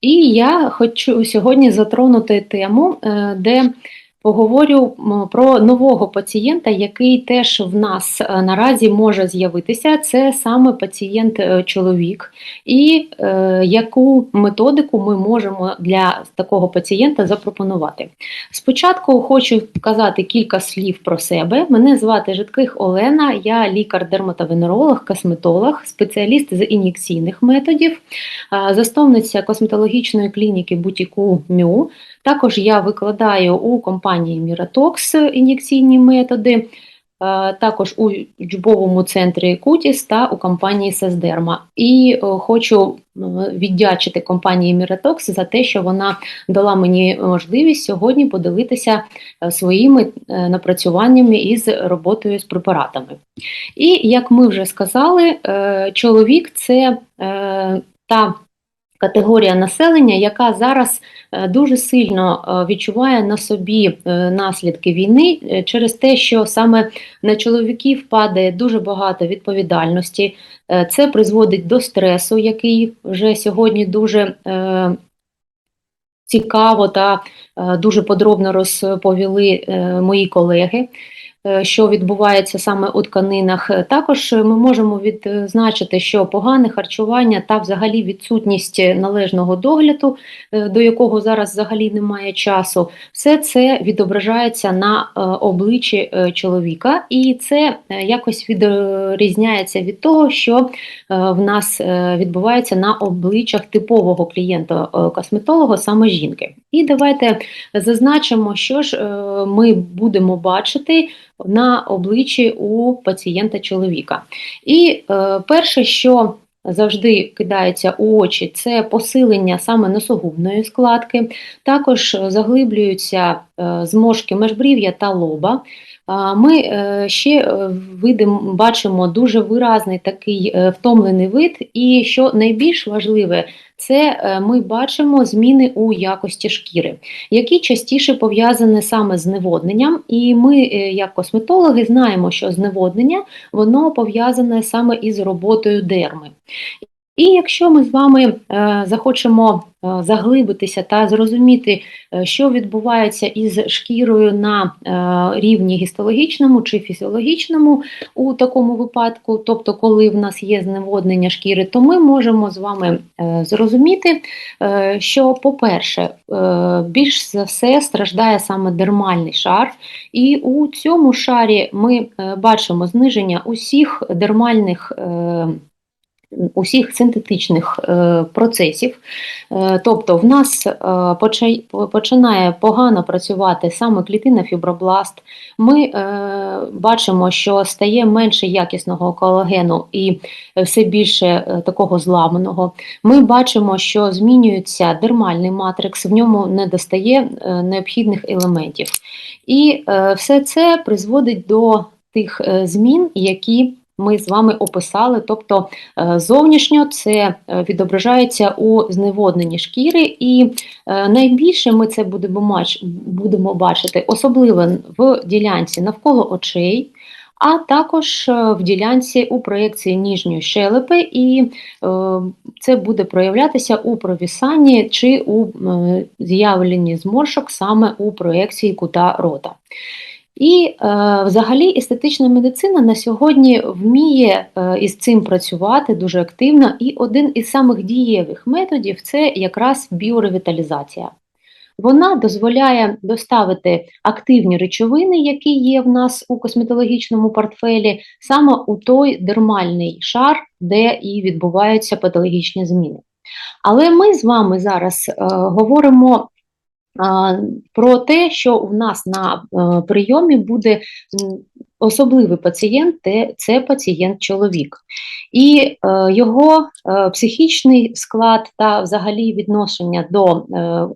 І я хочу сьогодні затронути тему, е, де поговорю про нового пацієнта, який теж в нас е, наразі може з'явитися. Це саме пацієнт-чоловік, і е, яку методику ми можемо для такого пацієнта запропонувати. Спочатку хочу сказати кілька слів про себе. Мене звати Житких Олена, я лікар-дерматовенеролог, косметолог, спеціаліст з ін'єкційних методів, е, засновниця косметологічної клініки Бутіку Мю. Також я викладаю у компанії Міротокс ін'єкційні методи, е, також у учбовому центрі Кутіс та у компанії Сездерма. І е, хочу е, віддячити компанії Міротокс за те, що вона дала мені можливість сьогодні поділитися своїми напрацюваннями із роботою з препаратами. І як ми вже сказали, чоловік це та категорія населення, яка зараз е, дуже сильно е, відчуває на собі е, наслідки війни через те, що саме на чоловіків падає дуже багато відповідальності. Це призводить до стресу, який вже сьогодні дуже цікаво та дуже подробно розповіли мої колеги. Е, що відбувається саме у тканинах. Також ми можемо відзначити, що погане харчування та взагалі відсутність належного догляду, е, до якого зараз взагалі немає часу, все це відображається на е, обличчі чоловіка, і це якось відрізняється від того, що в нас відбувається на обличчях типового клієнта косметолога, саме жінки. І давайте зазначимо, що ж ми будемо бачити на обличчі у пацієнта чоловіка. І е, перше, що завжди кидається у очі, це посилення саме носогубної складки, також заглиблюються е, зморшки межбрів'я та лоба. Ми е, ще е, видимо, бачимо дуже виразний такий е, втомлений вид, і що найбільш важливе, це ми бачимо зміни у якості шкіри, які частіше пов'язані саме з зневодненням. І ми, як косметологи, знаємо, що зневоднення воно пов'язане саме із роботою дерми. І якщо ми з вами е, захочемо е, заглибитися та зрозуміти, е, що відбувається із шкірою на рівні гістологічному чи фізіологічному у такому випадку, тобто, коли в нас є зневоднення шкіри, то ми можемо з вами зрозуміти, що, по-перше, більш за все страждає саме дермальний шар, і у цьому шарі ми бачимо зниження усіх дермальних усіх синтетичних е, процесів. Е, тобто в нас е, починає погано працювати саме клітина фібробласт. Ми бачимо, що стає менше якісного колагену і все більше такого зламаного. Ми бачимо, що змінюється дермальний матрикс, в ньому не достає необхідних елементів. І все це призводить до тих змін, які ми з вами описали, тобто е, зовнішньо це е, відображається у зневодненні шкіри, і е, найбільше ми це будемо будемо бачити, особливо в ділянці навколо очей. А також в ділянці у проєкції ніжньої щелепи, і це буде проявлятися у провісанні чи у з'явленні зморшок саме у проєкції кута рота. І е, взагалі естетична медицина на сьогодні вміє е, із цим працювати дуже активно, і один із самих дієвих методів це якраз біоревіталізація. Вона дозволяє доставити активні речовини, які є в нас у косметологічному портфелі, саме у той дермальний шар, де і відбуваються патологічні зміни. Але ми з вами зараз е, говоримо про те, що у нас на е, прийомі буде особливий пацієнт, це пацієнт-чоловік. І е, його е, психічний склад та взагалі відношення до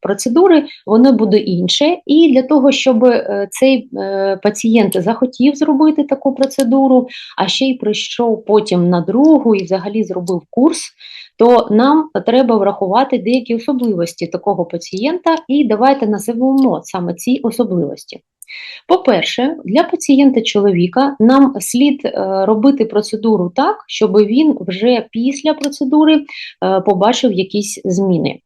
процедури воно буде інше. І для того, щоб цей пацієнт захотів зробити таку процедуру, а ще й прийшов потім на другу і взагалі зробив курс то нам треба врахувати деякі особливості такого пацієнта, і давайте називемо саме ці особливості. По-перше, для пацієнта-чоловіка нам слід е, робити процедуру так, щоб він вже після процедури е, побачив якісь зміни.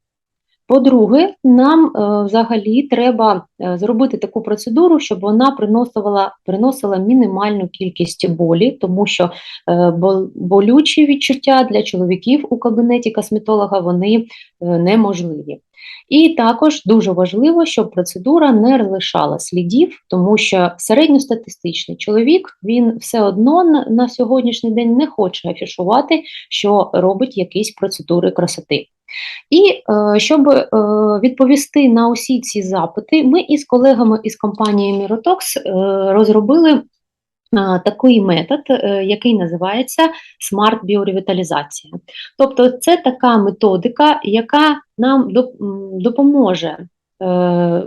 По-друге, нам е, взагалі треба е, зробити таку процедуру, щоб вона приносила, приносила мінімальну кількість болі, тому що е, болючі відчуття для чоловіків у кабінеті косметолога вони неможливі. І також дуже важливо, щоб процедура не лишала слідів, тому що середньостатистичний чоловік він все одно на сьогоднішній день не хоче афішувати, що робить якісь процедури красоти. І е, щоб е, відповісти на усі ці запити, ми із колегами із компанії Mirotox е, розробили такий метод, який називається смарт біоревіталізація. Тобто, це така методика, яка нам допоможе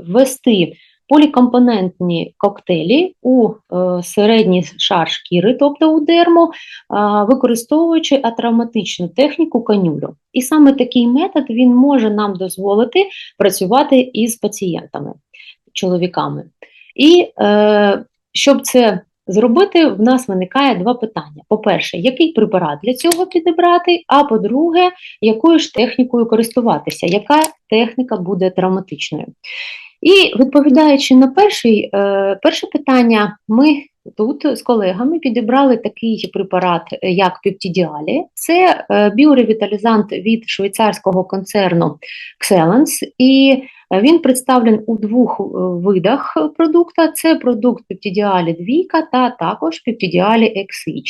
ввести полікомпонентні коктейлі у е, середній шар шкіри, тобто у дерму, а, використовуючи атравматичну техніку канюлю. І саме такий метод він може нам дозволити працювати із пацієнтами, чоловіками. І е, щоб це зробити, в нас виникає два питання: по-перше, який препарат для цього підібрати? А по-друге, якою ж технікою користуватися, яка техніка буде травматичною? І відповідаючи на перший, е, перше питання, ми тут з колегами підібрали такий препарат, е, як Пептидіалі. Це е, біоревіталізант від швейцарського концерну Xelens, і він представлен у двох видах продукту. Це продукт Пептидіалі Двійка та також Пептидіалі XH.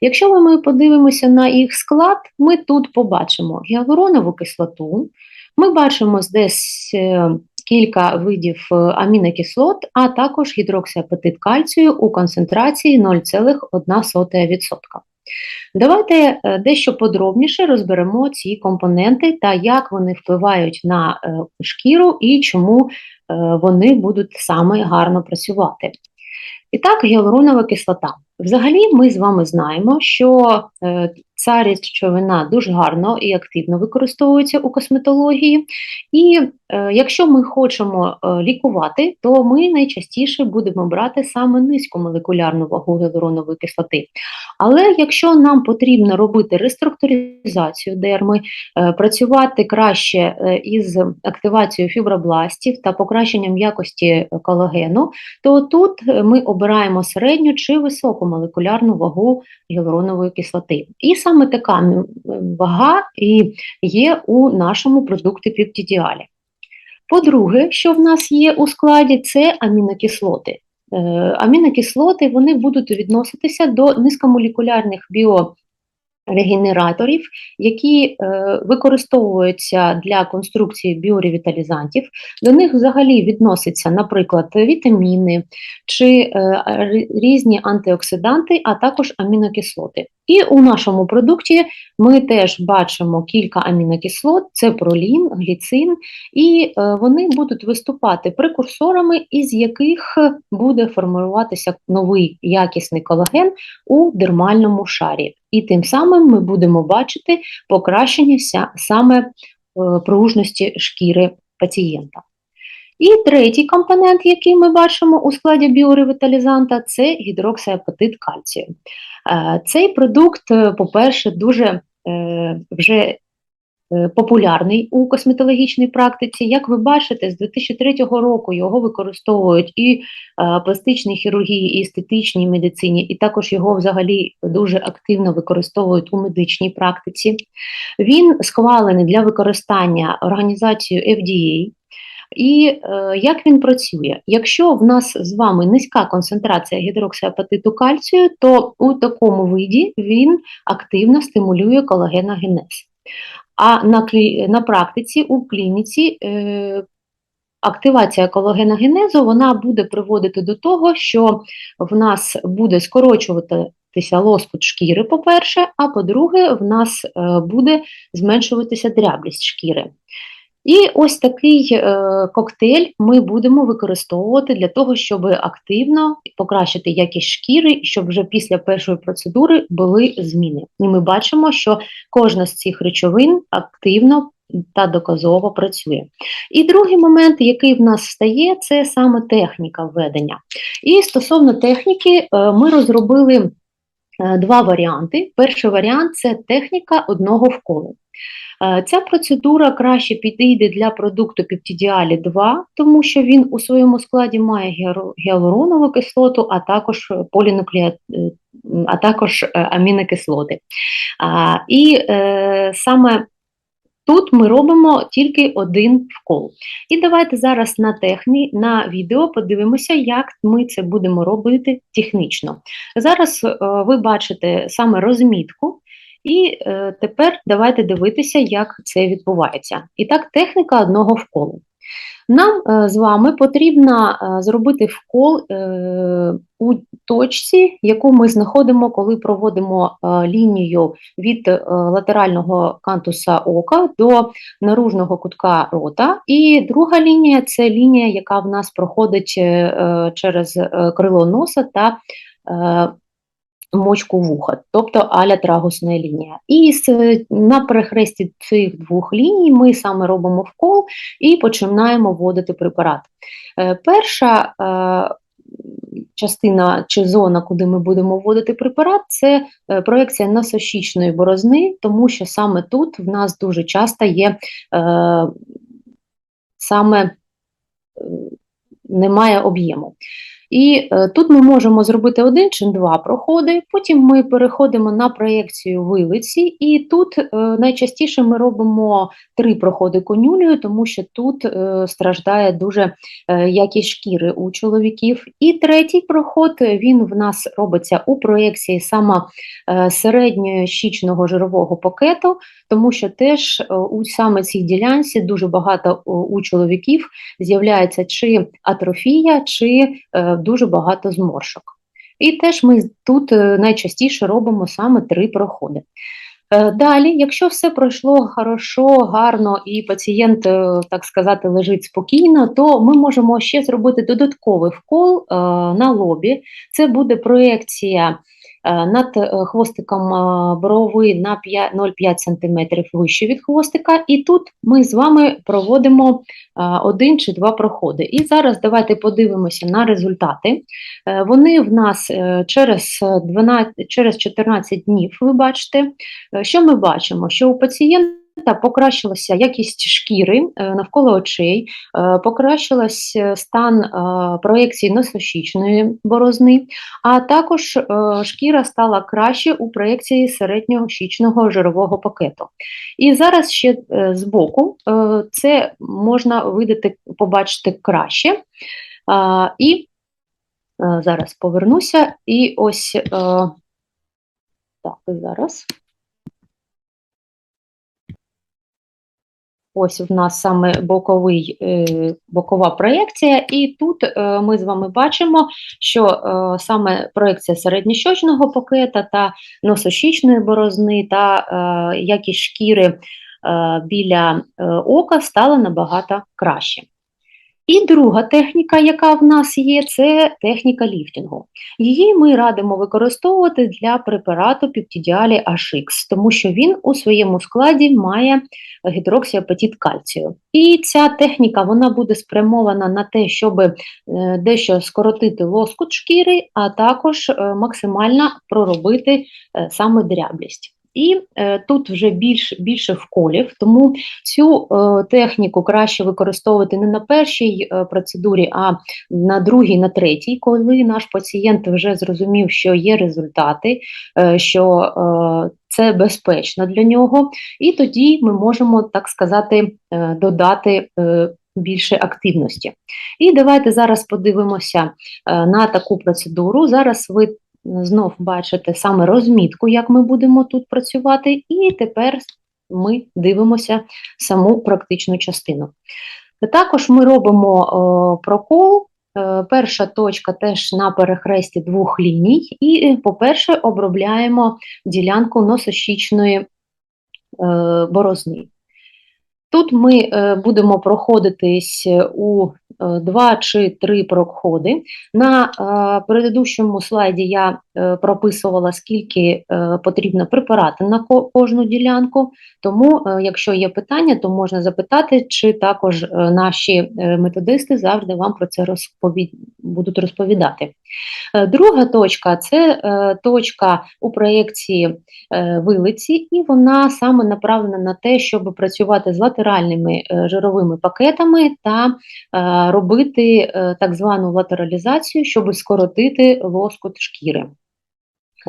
Якщо ми подивимося на їх склад, ми тут побачимо гіалуронову кислоту, ми бачимо десь кілька видів е, амінокислот, а також гідроксиапатит кальцію у концентрації 0,1%. Давайте е, дещо подробніше розберемо ці компоненти та як вони впливають на е, шкіру і чому вони будуть саме гарно працювати. І так, гіалуронова кислота. Взагалі, ми з вами знаємо, що ця речовина дуже гарно і активно використовується у косметології. І е, якщо ми хочемо е, лікувати, то ми найчастіше будемо брати саме низьку молекулярну вагу гіалуронової кислоти. Але якщо нам потрібно робити реструктуризацію дерми, е, працювати краще е, із активацією фібробластів та покращенням якості колагену, то тут е, ми обираємо середню чи високу молекулярну вагу гіалуронової кислоти. І саме така вага і є у нашому продукті пептидіалі. По-друге, що в нас є у складі, це амінокислоти. Е, Амінокислоти вони будуть відноситися до низькомолекулярних біорегенераторів, які е, використовуються для конструкції біоревіталізантів. До них взагалі відносяться, наприклад, вітаміни чи е, різні антиоксиданти, а також амінокислоти. І у нашому продукті ми теж бачимо кілька амінокислот: це пролін, гліцин, і е, вони будуть виступати прекурсорами, із яких буде формуватися новий якісний колаген у дермальному шарі. І тим самим ми будемо бачити покращення саме е, пружності шкіри пацієнта. І третій компонент, який ми бачимо у складі біоревіталізанта, це гідроксиапатит кальцію. Е, Цей продукт, е, по-перше, дуже вже популярний у косметологічній практиці. Як ви бачите, з 2003 року його використовують і е, пластичній хірургії, і естетичній медицині, і також його взагалі дуже активно використовують у медичній практиці. Він схвалений для використання організацією FDA. І е, як він працює? Якщо в нас з вами низька концентрація гідроксиапатиту кальцію, то у такому виді він активно стимулює колагеногенез. А на, на практиці у клініці е, активація колагеногенезу вона буде приводити до того, що в нас буде скорочуватися лоскут шкіри, по-перше, а по-друге, в нас е, буде зменшуватися дряблість шкіри. І ось такий е, коктейль ми будемо використовувати для того, щоб активно покращити якість шкіри, щоб вже після першої процедури були зміни. І ми бачимо, що кожна з цих речовин активно та доказово працює. І другий момент, який в нас стає, це саме техніка введення. І стосовно техніки, е, ми розробили два варіанти. Перший варіант це техніка одного вколу. Е, Ця процедура краще підійде для продукту Пептидіалі 2, тому що він у своєму складі має гіалу- гіалуронову кислоту, а також полінуклеа... е, а також е, амінокислоти. І е, саме тут ми робимо тільки один вкол. І давайте зараз на техні, на відео подивимося, як ми це будемо робити технічно. Зараз е, ви бачите саме розмітку, і е, тепер давайте дивитися, як це відбувається. І так, техніка одного вколу. Нам е, з вами потрібно е, зробити вкол е, у точці, яку ми знаходимо, коли проводимо лінію від латерального кантуса ока до наружного кутка рота. І друга лінія це лінія, яка в нас проходить через крило носа та мочку вуха, тобто аля трагусна лінія. І на перехресті цих двох ліній ми саме робимо вкол і починаємо вводити препарат. Е, Перша е, частина чи зона, куди ми будемо вводити препарат, це е, проекція носощічної борозни, тому що саме тут в нас дуже часто є саме немає об'єму. І е, тут ми можемо зробити один чи два проходи, потім ми переходимо на проєкцію вилиці, і тут е, найчастіше ми робимо три проходи конюлею, тому що тут е, страждає дуже якість шкіри у чоловіків. І третій проход він в нас робиться у проєкції саме е, середньої щічного жирового пакету, тому що теж у саме цій ділянці дуже багато у чоловіків з'являється чи атрофія, чи дуже багато зморшок. І теж ми тут е, найчастіше робимо саме три проходи. Е, Далі, якщо все пройшло хорошо, гарно і пацієнт, е, так сказати, лежить спокійно, то ми можемо ще зробити додатковий вкол на лобі. Це буде проекція е, над е, хвостиком е, брови на 0,5 см вище від хвостика, і тут ми з вами проводимо е, один чи два проходи. І зараз давайте подивимося на результати. Е, Вони в нас е, через 12, через 14 днів, ви бачите, Е, Що ми бачимо? Що у пацієнта покращилася якість шкіри е, навколо очей, е, покращилась е, стан проекції носощічної борозни, а також шкіра стала краще у проекції середнього щічного жирового пакету. І зараз ще збоку це можна видати, побачити краще. І зараз повернуся, і ось так, зараз. Ось в нас саме боковий, е, бокова проєкція, і тут е, ми з вами бачимо, що е, саме проєкція середньощочного пакета та носощічної борозни та якість шкіри біля ока стала набагато краще. І друга техніка, яка в нас є, це техніка ліфтингу. Її ми радимо використовувати для препарату Пептидіалі HX, тому що він у своєму складі має гідроксіапатит кальцію. І ця техніка вона буде спрямована на те, щоб е, дещо скоротити лоскут шкіри, а також е, максимально проробити е, саме дряблість. І е, тут вже більш, більше вколів, тому цю е, техніку краще використовувати не на першій е, процедурі, а на другій, на третій, коли наш пацієнт вже зрозумів, що є результати, е, що е, це безпечно для нього, і тоді ми можемо, так сказати, е, додати е, більше активності. І давайте зараз подивимося е, на таку процедуру. Зараз ви знов бачите саме розмітку, як ми будемо тут працювати, і тепер ми дивимося саму практичну частину. Також ми робимо о, прокол. Е, Перша точка теж на перехресті двох ліній, і, е, по-перше, обробляємо ділянку носощічної е, борозни. Тут ми е, будемо проходитись у е, два чи три проходи. На е, предыдущому слайді я е, прописувала, скільки е, потрібно препарати на кожну ділянку. Тому, е, якщо є питання, то можна запитати, чи також е, наші е, методисти завжди вам про це розпові... будуть розповідати. Е, Друга точка це е, точка у проєкції е, вилиці, і вона саме направлена на те, щоб працювати з латеральними е, жировими пакетами та е, робити е, так звану латералізацію, щоб скоротити лоскут шкіри.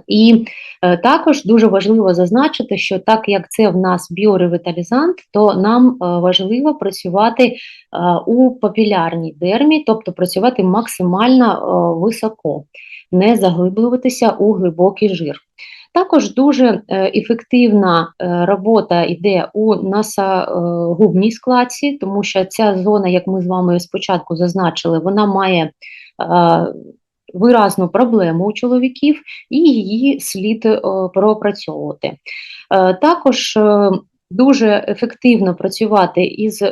І е, також дуже важливо зазначити, що так як це в нас біоревіталізант, то нам е, важливо працювати е, у папілярній дермі, тобто працювати максимально е, високо, не заглиблюватися у глибокий жир. Також дуже е, ефективна е, робота йде у носогубній складці, тому що ця зона, як ми з вами спочатку зазначили, вона має е, виразну проблему у чоловіків, і її слід е, пропрацьовувати. Е, Також е, дуже ефективно працювати із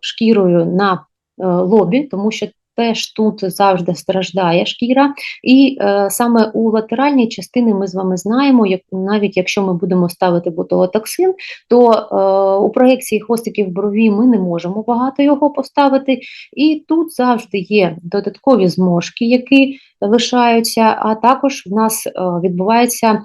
шкірою на лобі, тому що теж тут завжди страждає шкіра. І е, саме у латеральній частині ми з вами знаємо, як навіть якщо ми будемо ставити ботулотоксин, то е, у проекції хвостиків брові ми не можемо багато його поставити. І тут завжди є додаткові зможки, які лишаються, а також в нас е, відбувається е,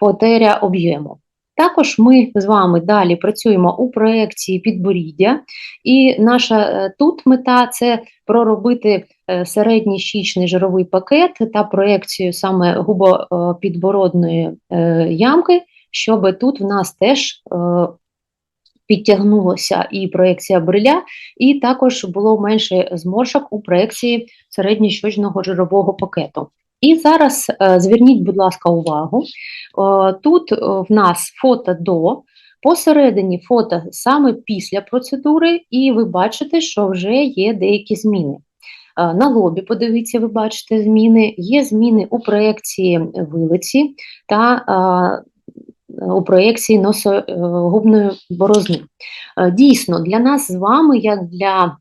потеря об'єму. Також ми з вами далі працюємо у проекції підборіддя, і наша е, тут мета це проробити е, середній щічний жировий пакет та проекцію саме губопідбородної е, ямки, щоб тут в нас теж підтягнулося і проекція бриля, і також було менше зморшок у проекції середньощочного жирового пакету. І зараз е, зверніть, будь ласка, увагу. Е, Тут е, в нас фото до, посередині фото саме після процедури, і ви бачите, що вже є деякі зміни. На лобі, подивіться, ви бачите зміни, є зміни у проекції вилиці та у проекції носогубної борозни. Дійсно, для нас з вами, як для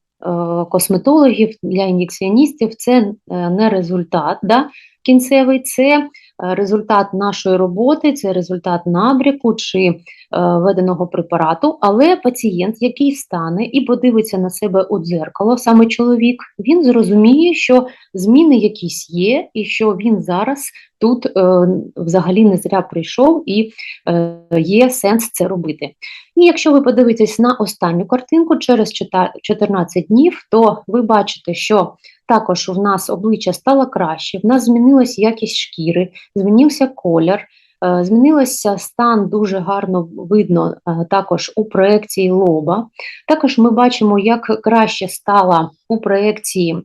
косметологів, для ін'єкціоністів, це е, не результат да, кінцевий, це е, результат нашої роботи, це результат набряку чи е, введеного препарату. Але пацієнт, який встане і подивиться на себе у дзеркало, саме чоловік, він зрозуміє, що зміни якісь є, і що він зараз тут е, взагалі не зря прийшов і е, є сенс це робити. І якщо ви подивитесь на останню картинку через чота- 14 днів, то ви бачите, що також в нас обличчя стало краще, в нас змінилась якість шкіри, змінився колір, е, змінився стан дуже гарно видно е, також у проекції лоба. Також ми бачимо, як краще стала у проекції е,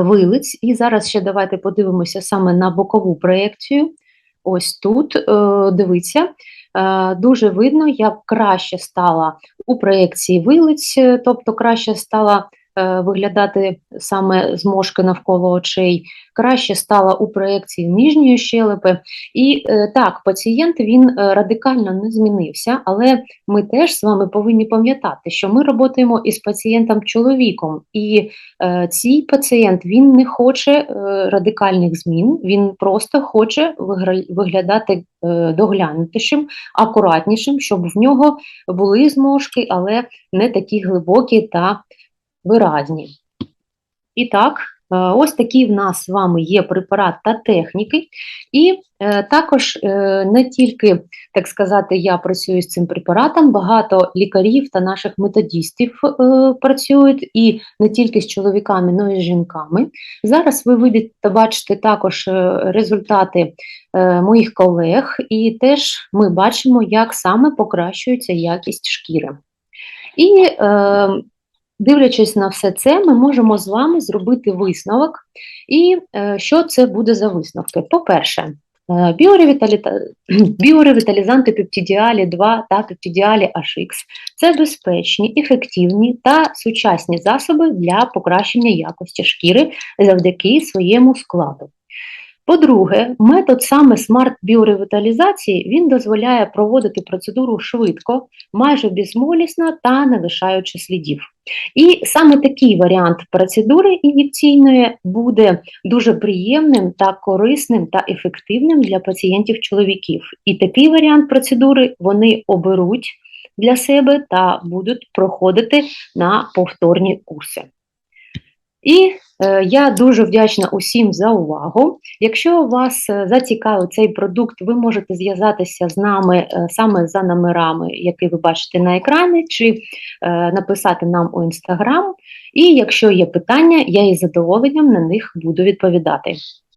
вилиць. І зараз ще давайте подивимося саме на бокову проекцію. Ось тут, дивіться, дуже видно, як краще стала у проекції вилиць, тобто краще стала виглядати саме зморшки навколо очей, краще стала у проекції нижньої щелепи. І е, так, пацієнт він е, радикально не змінився, але ми теж з вами повинні пам'ятати, що ми працюємо із пацієнтом-чоловіком, і е, цей пацієнт він не хоче е, радикальних змін, він просто хоче виглядати е, доглянутішим, акуратнішим, щоб в нього були зморшки, але не такі глибокі та виразні. І так, е, ось такі в нас з вами є препарат та техніки. І е, також е, не тільки, так сказати, я працюю з цим препаратом, багато лікарів та наших методістів працюють і не тільки з чоловіками, але й з жінками. Зараз ви будете бачити також результати моїх колег, і теж ми бачимо, як саме покращується якість шкіри. І е, дивлячись на все це, ми можемо з вами зробити висновок. І е, що це буде за висновки? По-перше, е, біоревіталізанти пептидіалі 2 та пептидіалі HX – це безпечні, ефективні та сучасні засоби для покращення якості шкіри завдяки своєму складу. По-друге, метод саме смарт-біоревіталізації він дозволяє проводити процедуру швидко, майже безмолісно та не лишаючи слідів. І саме такий варіант процедури ін'єкційної буде дуже приємним та корисним та ефективним для пацієнтів-чоловіків. І такий варіант процедури вони оберуть для себе та будуть проходити на повторні курси. І е, я дуже вдячна усім за увагу. Якщо вас е, зацікавив цей продукт, ви можете зв'язатися з нами е, саме за номерами, які ви бачите на екрані, чи е, написати нам у інстаграм. І якщо є питання, я із задоволенням на них буду відповідати.